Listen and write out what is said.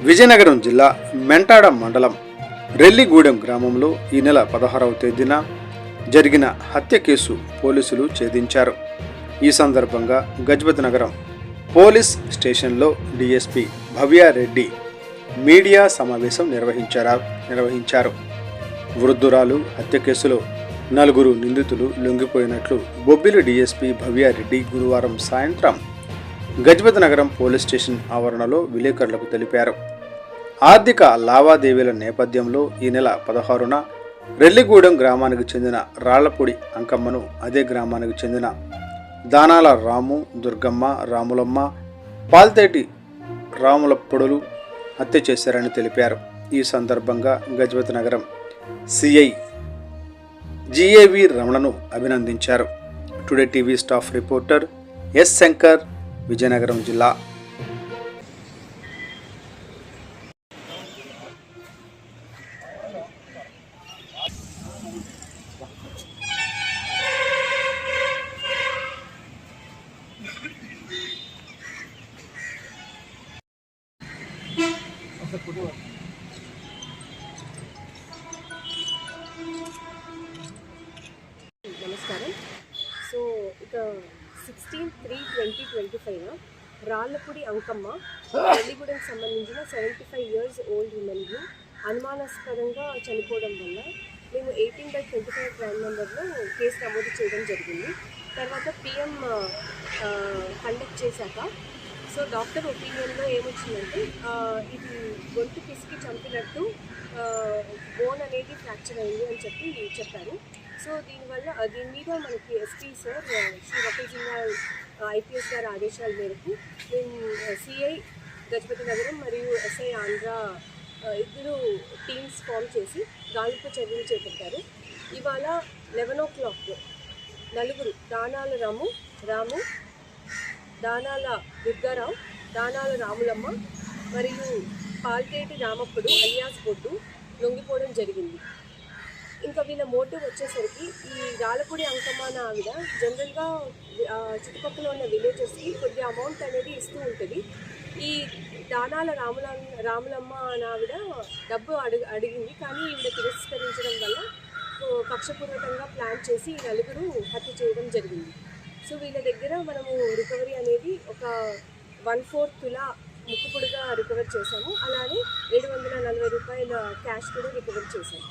విజయనగరం జిల్లా మెంటాడ మండలం రెల్లిగూడెం గ్రామంలో ఈ నెల పదహారవ తేదీన జరిగిన హత్య కేసు పోలీసులు ఛేదించారు. ఈ సందర్భంగా గజపతి నగరం పోలీస్ స్టేషన్లో డిఎస్పి భవ్యారెడ్డి మీడియా సమావేశం నిర్వహించారు నిర్వహించారు. వృద్ధురాలు హత్య కేసులో నలుగురు నిందితులు లొంగిపోయినట్లు బొబ్బిలి డిఎస్పి భవ్యారెడ్డి గురువారం సాయంత్రం గజపతి నగరం పోలీస్ స్టేషన్ ఆవరణలో విలేకరులకు తెలిపారు. ఆర్థిక లావాదేవీల నేపథ్యంలో ఈ నెల పదహారున రెల్లిగూడెం గ్రామానికి చెందిన రాళ్ళపూడి అంకమ్మను అదే గ్రామానికి చెందిన దానాల రాము దుర్గమ్మ రాములమ్మ పాల్తేటి రాములప్పుడులు హత్య చేశారని తెలిపారు. ఈ సందర్భంగా గజపతి నగరం సిఐ జిఏవి రమణను అభినందించారు. Today TV staff reporter S Shankar Vizianagaram జిల్లా నమస్కారం సో ఇక sixteen three twenty twenty five Rallapudi Ankamma Pelligudem సంబంధించిన సెవెంటీ ఫైవ్ ఇయర్స్ ఓల్డ్ ఉమెన్కి అనుమానాస్పదంగా చనిపోవడం వల్ల మేము eighteen by twenty five crime నెంబర్లో కేసు నమోదు చేయడం జరిగింది. తర్వాత పిఎం కండక్ట్ చేశాక సో డాక్టర్ ఒపీనియన్లో ఏమొచ్చిందంటే ఇది గొంతు పిసికి చంపినట్టు బోన్ అనేది ఫ్రాక్చర్ అయింది అని చెప్పి చెప్పారు. సో దీనివల్ల దీని మీద మనకి SP sir Shri Rakul IPS గారి ఆదేశాల మేరకు మేము సిఐ గజపతి నగరం మరియు ఎస్ఐ ఆంధ్ర ఇద్దరు టీమ్స్ ఫామ్ చేసి గాలింపు చర్యలు చేపట్టారు. ఇవాళ లెవెన్ ఓ క్లాక్ నలుగురు దానాల రాము రాము దానాల దుర్గారావు దానాల రాములమ్మ మరియు పాల్తేటి రామప్పుడు అలియాస్ బొడ్డు లొంగిపోవడం జరిగింది. ఇంకా వీళ్ళ మోటివ్ వచ్చేసరికి ఈ రాలపూడి అంకమ్మ అనే ఆవిడ జనరల్గా చుట్టుపక్కల ఉన్న విలేజెస్కి కొద్దిగా అమౌంట్ అనేది ఇస్తూ ఉంటుంది. ఈ దానాల రాముల రాములమ్మ అనే ఆవిడ డబ్బు అడి అడిగింది. కానీ ఈవిడ తిరస్కరించడం వల్ల పక్షపూర్వకంగా ప్లాన్ చేసి ఈ నలుగురు హత్య చేయడం జరిగింది. సో వీళ్ళ దగ్గర మనము రికవరీ అనేది ఒక వన్ ఫోర్త్ తులా ముక్కుపుడుగా రికవర్ చేశాము. అలానే ఏడు వందల నలభై రూపాయల క్యాష్ కూడా రికవర్ చేశాము.